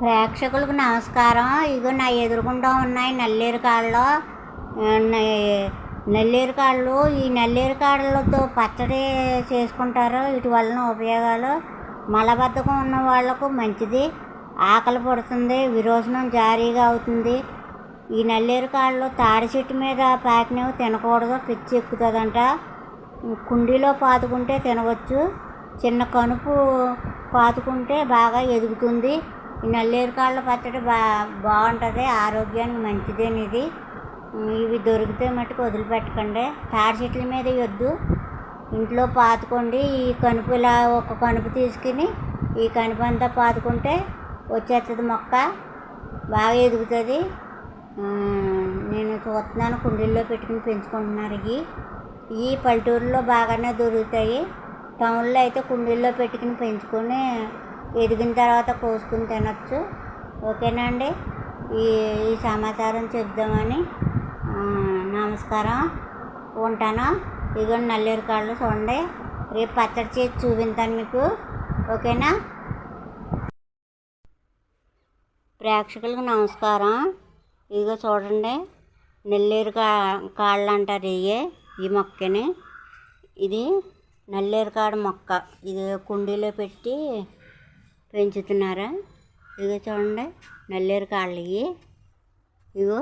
ప్రేక్షకులకు నమస్కారం. ఇగో నా ఎదురుగుండా ఉన్నాయి నల్లేరు కాళ్ళు నల్లేరు కాళ్ళు ఈ నల్లేరు కాళ్ళతో పచ్చడి చేసుకుంటారు. వీటి వలన ఉపయోగాలు. మలబద్ధకం ఉన్న వాళ్ళకు మంచిది. ఆకలి పడుతుంది విరోచనం జారీగా అవుతుంది. ఈ నల్లేరు కాళ్ళు తాడి చెట్టు మీద పాకినవి తినకూడదు పిచ్చి ఎక్కుతుందంట. కుండీలో పాతుకుంటే తినవచ్చు. చిన్న కనుపు పాతుకుంటే బాగా ఎదుగుతుంది. ఈ నల్లేరు కాళ్ళ పచ్చడి బా బాగుంటుంది ఆరోగ్యానికి మంచిదేని ఇది ఇవి దొరికితే మట్టుకు వదిలిపెట్టకండి. తాడి చెట్ల మీద వద్దు ఇంట్లో పాతుకోండి. ఈ కనుపు ఇలా ఒక కనుపు తీసుకుని ఈ కనుపు అంతా పాతుకుంటే వచ్చేస్తుంది మొక్క. బాగా ఎదుగుతుంది. నేను చూస్తున్నాను కుండీల్లో పెట్టుకుని పెంచుకుంటున్నారు ఇవి. ఈ పల్లెటూరులో బాగానే దొరుకుతాయి. టౌన్లో అయితే కుండీల్లో పెట్టుకుని పెంచుకొని ఎదిగిన తర్వాత కోసుకుని తినచ్చు. ఓకేనా అండి? ఈ ఈ సమాచారం చెప్దామని నమస్కారం. ఉంటాను? ఇదిగో నల్లేరు కాళ్ళు చూడండి. రేపు పచ్చడి చేసి చూపించాను మీకు. ఓకేనా? ప్రేక్షకులకు నమస్కారం. ఇదిగో చూడండి. నెల్లేరు కా కాళ్ళు అంటారు ఇవే ఈ మొక్కని. ఇది నల్లేరు కాడ మొక్క. ఇది కుండీలో పెట్టి పెంచుతున్నారా? ఇదిగో చూడండి నల్లేరు కాళ్ళు ఇవి ఇగో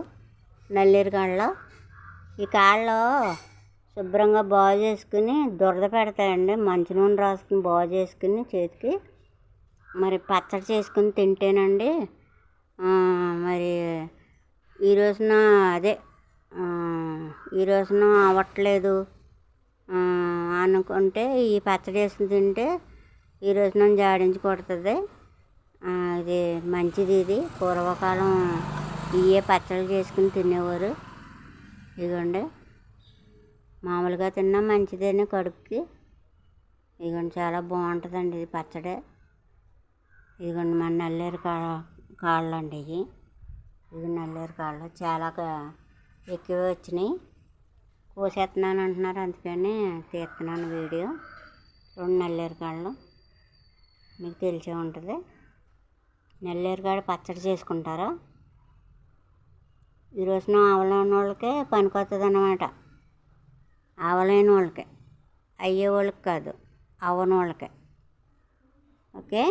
నల్లేరు కాళ్ళు ఈ కాళ్ళు శుభ్రంగా బాగు చేసుకుని దురద పెడతాయండి. మంచి నూనె రాసుకుని బాగు చేసుకుని చేతికి. మరి పచ్చడి చేసుకుని తింటేనండి మరి ఈ రోజున అదే ఈ రోజున అవ్వట్లేదు అనుకుంటే ఈ పచ్చడి వేసుకుని తింటే ఈ నన్ను జాడించి కొడుతుంది. ఇది మంచిది ఇది. పూర్వకాలం ఇవే పచ్చళ్ళు చేసుకుని తినేవారు. ఇదిగోండి. మామూలుగా తిన్నా మంచిదేనే కడుపుకి. ఇదిగోండి చాలా బాగుంటుందండి ఇది పచ్చడి. ఇదిగోండి మన నల్లేరు కా కాళ్ళు అండి ఇవి. ఇవి నల్లేరు కాళ్ళు. చాలా ఎక్కువ వచ్చినాయి. కోసేస్తున్నాను అంటున్నారు అందుకని తీస్తున్నాను వీడియో. రెండు నల్లేరు కాళ్ళు. మీకు తెలిసే ఉంటుంది. నెల్లేరుగాడ పచ్చడి చేసుకుంటారు? ఈ రోజున ఆవలేని వాళ్ళకే పనికొస్తుంది అన్నమాట ఆవలేని వాళ్ళకే. అయ్యే వాళ్ళకి కాదు అవ్వని వాళ్ళకే ఓకే?